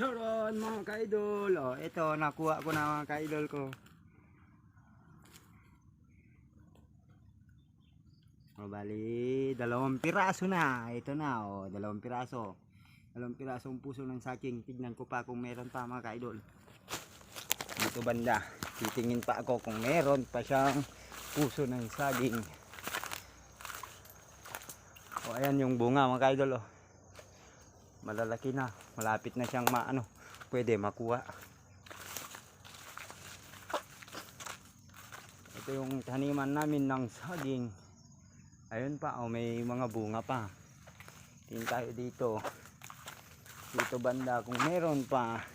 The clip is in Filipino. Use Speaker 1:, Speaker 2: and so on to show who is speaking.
Speaker 1: Charon mga ka-idol. Oh, ito nakuha ko na mga ka-idol ko. O bali, dalawang piraso na. Ito na, oh, dalawang piraso. Dalawang pirasong puso ng saking. Tignan ko pa kung meron pa mga ka-idol. Dito banda. Titingin pa ako kung meron pa siyang puso ng saging. O ayan yung bunga mga ka-idol. Oh. Malalaki na. Malapit na siyang maano. Pwede makuha. Ito yung taniman namin ng saging. Ayun pa, oh, may mga bunga pa. Tingin tayo dito. Dito banda kung meron pa.